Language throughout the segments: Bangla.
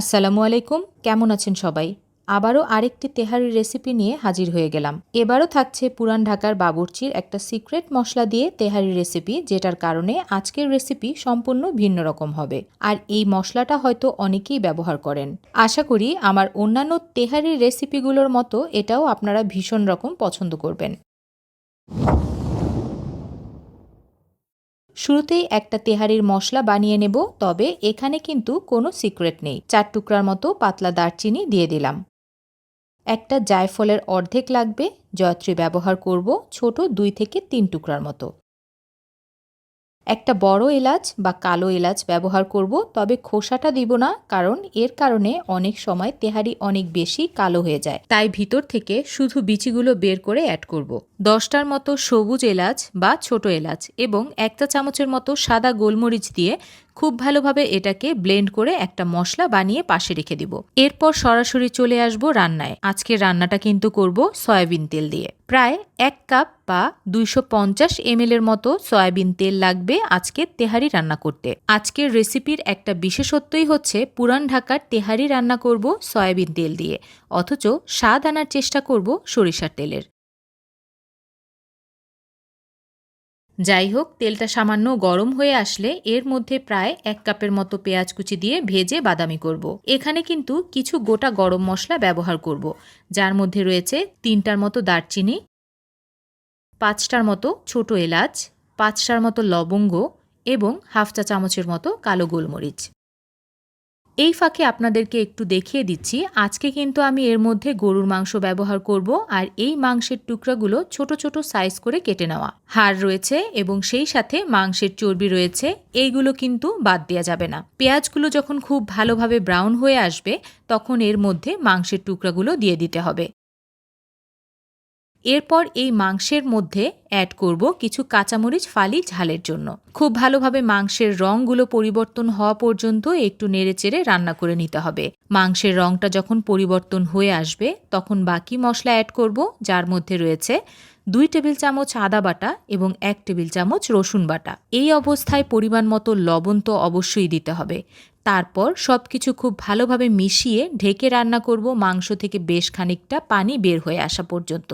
আসসালামু আলাইকুম, কেমন আছেন সবাই? আবারও আরেকটি তেহারির রেসিপি নিয়ে হাজির হয়ে গেলাম। এবারও থাকছে পুরান ঢাকার বাবুর্চির একটা সিক্রেট মশলা দিয়ে তেহারির রেসিপি, যেটার কারণে আজকের রেসিপি সম্পূর্ণ ভিন্ন রকম হবে। আর এই মশলাটা হয়তো অনেকেই ব্যবহার করেন। আশা করি আমার অন্যান্য তেহারির রেসিপিগুলোর মতো এটাও আপনারা ভীষণ রকম পছন্দ করবেন। শুরুতেই একটা তেহারির মশলা বানিয়ে নেব, তবে এখানে কিন্তু কোনো সিক্রেট নেই। চার টুকরার মতো পাতলা দারচিনি দিয়ে দিলাম। একটা জায়ফলের অর্ধেক লাগবে, জয়ত্রী ব্যবহার করব ছোট দুই থেকে তিন টুকরার মতো। একটা বড় এলাচ বা কালো এলাচ ব্যবহার করব, তবে খোসাটা দিব না, কারণ এর কারণে অনেক সময় তেহারি অনেক বেশি কালো হয়ে যায়। তাই ভিতর থেকে শুধু বিচিগুলো বের করে অ্যাড করব। দশটার মতো সবুজ এলাচ বা ছোট এলাচ এবং একটা চামচের মতো সাদা গোলমরিচ দিয়ে খুব ভালোভাবে এটাকে ব্লেন্ড করে একটা মশলা বানিয়ে পাশে রেখে দিব। এরপর সরাসরি চলে আসব রান্নায়। আজকের রান্নাটা কিন্তু করব সয়াবিন তেল দিয়ে। প্রায় এক কাপ বা দুইশো পঞ্চাশ এর মতো সয়াবিন তেল লাগবে আজকে তেহারি রান্না করতে। আজকের রেসিপির একটা বিশেষত্বই হচ্ছে পুরান ঢাকার তেহারি রান্না করব সয়াবিন তেল দিয়ে, অথচ স্বাদ আনার চেষ্টা করব সরিষার তেলের। যাই হোক, তেলটা সামান্য গরম হয়ে আসলে এর মধ্যে প্রায় এক কাপের মতো পেঁয়াজ কুচি দিয়ে ভেজে বাদামি করব। এখানে কিন্তু কিছু গোটা গরম মশলা ব্যবহার করব। যার মধ্যে রয়েছে তিনটার মতো দারচিনি, পাঁচটার মতো ছোট এলাচ, পাঁচটার মতো লবঙ্গ এবং হাফ চা চামচের মতো কালো গোলমরিচ এই ফাঁকে আপনাদেরকে একটু দেখিয়ে দিচ্ছি, আজকে কিন্তু আমি এর মধ্যে গরুর মাংস ব্যবহার করব আর এই মাংসের টুকরাগুলো ছোট ছোট সাইজ করে কেটে নেওয়া। হাড় রয়েছে এবং সেই সাথে মাংসের চর্বি রয়েছে, এইগুলো কিন্তু বাদ দেওয়া যাবে না। পেঁয়াজগুলো যখন খুব ভালোভাবে ব্রাউন হয়ে আসবে, তখন এর মধ্যে মাংসের টুকরাগুলো দিয়ে দিতে হবে। এরপর এই মাংসের মধ্যে অ্যাড করব কিছু কাঁচামরিচ ফালি ঝালের জন্য। খুব ভালোভাবে মাংসের রঙগুলো পরিবর্তন হওয়া পর্যন্ত একটু নেড়েচেড়ে রান্না করে নিতে হবে। মাংসের রঙটা যখন পরিবর্তন হয়ে আসবে, তখন বাকি মশলা অ্যাড করব, যার মধ্যে রয়েছে দুই টেবিল চামচ আদা বাটা এবং এক টেবিল চামচ রসুন বাটা। এই অবস্থায় পরিমাণ মতো লবণ তো অবশ্যই দিতে হবে। তারপর সব কিছু খুব ভালোভাবে মিশিয়ে ঢেকে রান্না করব মাংস থেকে বেশ খানিকটা পানি বের হয়ে আসা পর্যন্ত।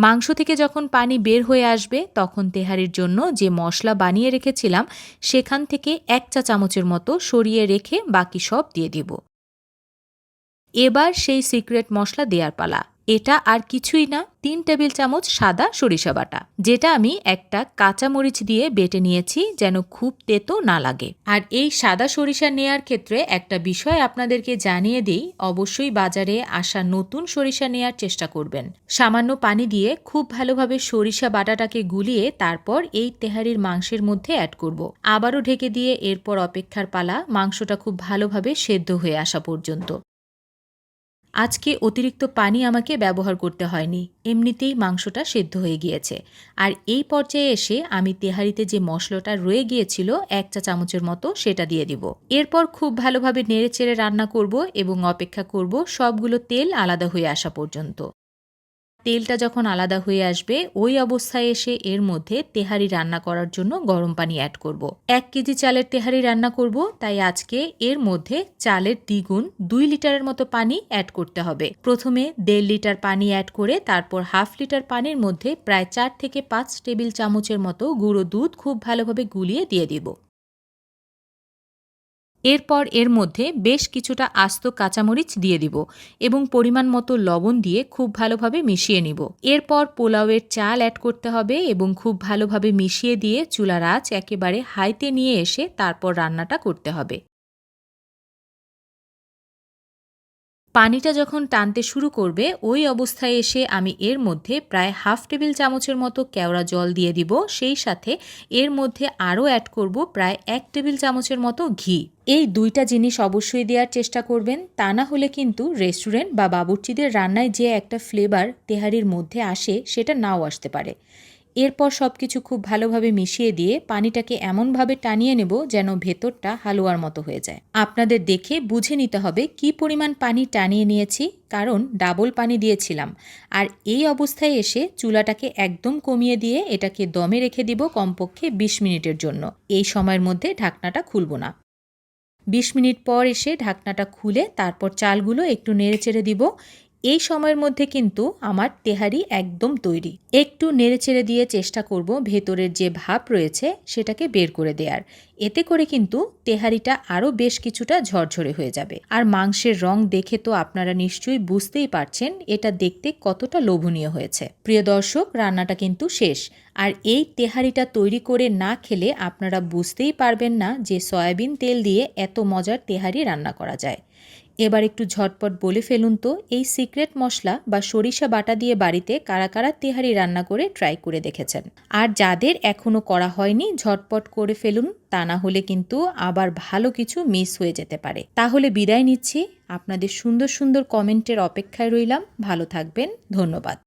মাংস থেকে যখন পানি বের হয়ে আসবে, তখন তেহারির জন্য যে মশলা বানিয়ে রেখেছিলাম, সেখান থেকে এক চা চামচের মতো সরিয়ে রেখে বাকি সব দিয়ে দিব। এবার সেই সিক্রেট মশলা দেওয়ার পালা। এটা আর কিছুই না, তিন টেবিল চামচ সাদা সরিষা বাটা, যেটা আমি একটা কাঁচা মরিচ দিয়ে বেটে নিয়েছি যেন খুব তেতো না লাগে। আর এই সাদা সরিষা নেয়ার ক্ষেত্রে একটা বিষয় আপনাদেরকে জানিয়ে দিই, অবশ্যই বাজারে আসা নতুন সরিষা নেয়ার চেষ্টা করবেন। সামান্য পানি দিয়ে খুব ভালোভাবে সরিষা বাটাটাকে গুলিয়ে তারপর এই তেহারির মাংসের মধ্যে অ্যাড করব। আবারও ঢেকে দিয়ে এরপর অপেক্ষার পালা, মাংসটা খুব ভালোভাবে সেদ্ধ হয়ে আসা পর্যন্ত। আজকে অতিরিক্ত পানি আমাকে ব্যবহার করতে হয়নি। এমনিতেই মাংসটা সেদ্ধ হয়ে গিয়েছে। আর এই পর্যায়ে এসে আমি তেহারিতে যে মশলাটা রয়ে গিয়েছিল, এক চা চামচের মতো সেটা দিয়ে দিব। এরপর খুব ভালোভাবে নেড়ে চেড়ে রান্না করব এবং অপেক্ষা করব সবগুলো তেল আলাদা হয়ে আসা পর্যন্ত। তেলটা যখন আলাদা হয়ে আসবে, ওই অবস্থায় এসে এর মধ্যে তেহারি রান্না করার জন্য গরম পানি অ্যাড করব। এক কেজি চালের তেহারি রান্না করব, তাই আজকে এর মধ্যে চালের দ্বিগুণ দুই লিটারের মতো পানি অ্যাড করতে হবে প্রথমে দেড় লিটার পানি অ্যাড করে, তারপর হাফ লিটার পানির মধ্যে প্রায় চার থেকে পাঁচ টেবিল চামচের মতো গুঁড়ো দুধ খুব ভালোভাবে গুলিয়ে দিয়ে দিব এরপর এর মধ্যে বেশ কিছুটা আস্ত কাঁচামরিচ দিয়ে দিব এবং পরিমাণ মতো লবণ দিয়ে খুব ভালোভাবে মিশিয়ে নিব। এরপর পোলাওয়ের চাল অ্যাড করতে হবে এবং খুব ভালোভাবে মিশিয়ে দিয়ে চুলার আঁচ একেবারে হাইতে নিয়ে এসে তারপর রান্নাটা করতে হবে। পানিটা যখন টানতে শুরু করবে, ওই অবস্থায় এসে আমি এর মধ্যে প্রায় হাফ টেবিল চামচের মতো কেওড়া জল দিয়ে দিব। সেই সাথে এর মধ্যে আরও অ্যাড করব প্রায় এক টেবিল চামচের মতো ঘি। এই দুইটা জিনিস অবশ্যই দেওয়ার চেষ্টা করবেন। তা না হলে কিন্তু রেস্টুরেন্ট বা বাবুর্চিদের রান্নায় যে একটা ফ্লেভার তেহারির মধ্যে আসে, সেটা নাও আসতে পারে। এরপর সব কিছু খুব ভালোভাবে মিশিয়ে দিয়ে পানিটাকে এমনভাবে টানিয়ে নেব যেন ভেতরটা হালুয়ার মতো হয়ে যায়। আপনাদের দেখে বুঝে নিতে হবে কি পরিমাণ পানি টানিয়ে নিয়েছি, কারণ ডাবল পানি দিয়েছিলাম। আর এই অবস্থায় এসে চুলাটাকে একদম কমিয়ে দিয়ে এটাকে দমে রেখে দিব কমপক্ষে বিশ মিনিটের জন্য। এই সময়ের মধ্যে ঢাকনাটা খুলব না। বিশ মিনিট পর এসে ঢাকনাটা খুলে তারপর চালগুলো একটু নেড়েচেড়ে দিব। এই সময়ের মধ্যে কিন্তু আমার তেহারি একদম তৈরি। একটু নেড়েচেড়ে দিয়ে চেষ্টা করব ভেতরের যে ভাপ রয়েছে সেটাকে বের করে দেওয়ার এতে করে কিন্তু তেহারিটা আরও বেশ কিছুটা ঝরঝরে হয়ে যাবে। আর মাংসের রং দেখে তো আপনারা নিশ্চয়ই বুঝতেই পারছেন এটা দেখতে কতটা লোভনীয় হয়েছে। প্রিয় দর্শক, রান্নাটা কিন্তু শেষ। আর এই তেহারিটা তৈরি করে না খেলে আপনারা বুঝতেই পারবেন না যে সয়াবিন তেল দিয়ে এত মজার তেহারি রান্না করা যায়। এবার একটু ঝটপট বলে ফেলুন তো, এই সিক্রেট মশলা বা সরিষা বাটা দিয়ে বাড়িতে কারা কারা তেহারি রান্না করে ট্রাই করে দেখেছেন? আর যাদের এখনও করা হয়নি, ঝটপট করে ফেলুন, তা না হলে কিন্তু আবার ভালো কিছু মিস হয়ে যেতে পারে। তাহলে বিদায় নিচ্ছি, আপনাদের সুন্দর সুন্দর কমেন্টের অপেক্ষায় রইলাম, ভালো থাকবেন, ধন্যবাদ।